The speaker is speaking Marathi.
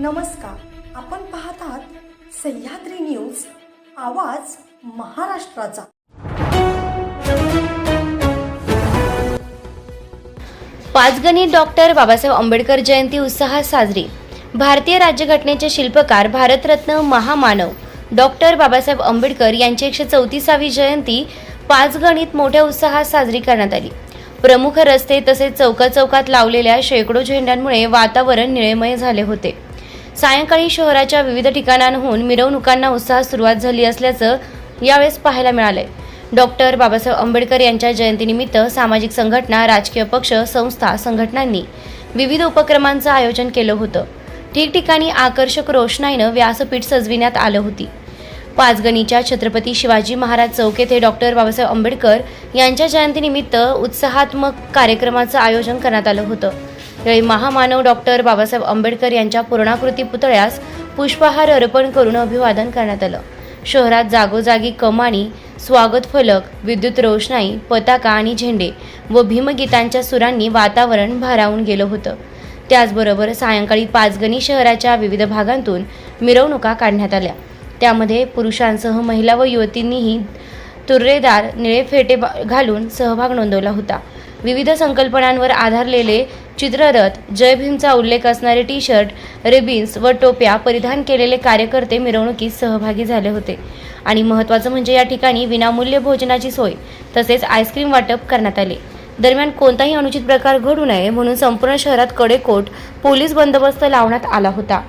नमस्कार. आपण पाहत आहात सह्याद्री न्यूज आवाज महाराष्ट्राचा. पाचगणी डॉक्टर बाबासाहेब आंबेडकर जयंती उत्साहात साजरी. भारतीय राज्यघटनेचे शिल्पकार भारतरत्न महामानव डॉक्टर बाबासाहेब आंबेडकर यांची एकशे चौतीसावी जयंती पाचगणीत मोठ्या उत्साहात साजरी करण्यात आली. प्रमुख रस्ते तसेच चौकाचौकात चौकात लावलेल्या शेकडो झेंड्यांमुळे वातावरण निळेमय झाले होते. सायंकाळी शहराच्या विविध ठिकाणांहून मिरवणुकांना उत्साहात सुरुवात झाली असल्याचं यावेळेस पाहायला मिळालंय. डॉक्टर बाबासाहेब आंबेडकर यांच्या जयंतीनिमित्त सामाजिक संघटना राजकीय पक्ष संस्था संघटनांनी विविध उपक्रमांचं आयोजन केलं होतं. ठिकठिकाणी आकर्षक रोषणाईनं व्यासपीठ सजविण्यात आलं होती. पाचगणीच्या छत्रपती शिवाजी महाराज चौक येथे डॉक्टर बाबासाहेब आंबेडकर यांच्या जयंतीनिमित्त उत्साहात्मक कार्यक्रमाचं आयोजन करण्यात आलं होतं. यावेळी महामानव डॉक्टर बाबासाहेब आंबेडकर यांच्या पूर्णाकृती पुतळ्यास पुष्पहार अर्पण करून अभिवादन करण्यात आलं. शहरात जागोजागी कमानी स्वागत फलक विद्युत रोषणाई पताका आणि झेंडे व भीमगीतांच्या सुरांनी वातावरण भारावून गेलं होतं. त्याचबरोबर सायंकाळी पाचगणी शहराच्या विविध भागांतून मिरवणुका काढण्यात आल्या. त्यामध्ये पुरुषांसह महिला व युवतींनीही तुर्रेदार निळे फेटे बा- घालून सहभाग नोंदवला होता. विविध संकल्पनांवर आधारलेले चित्ररथ जय भीमचा उल्लेख असणारे टी शर्ट रिबिन्स व टोप्या परिधान केलेले कार्यकर्ते मिरवणुकीत सहभागी झाले होते. आणि महत्त्वाचं म्हणजे या ठिकाणी विनामूल्य भोजनाची सोय तसेच आईस्क्रीम वाटप करण्यात आले. दरम्यान कोणताही अनुचित प्रकार घडू नये म्हणून संपूर्ण शहरात कडेकोट पोलीस बंदोबस्त लावण्यात आला होता.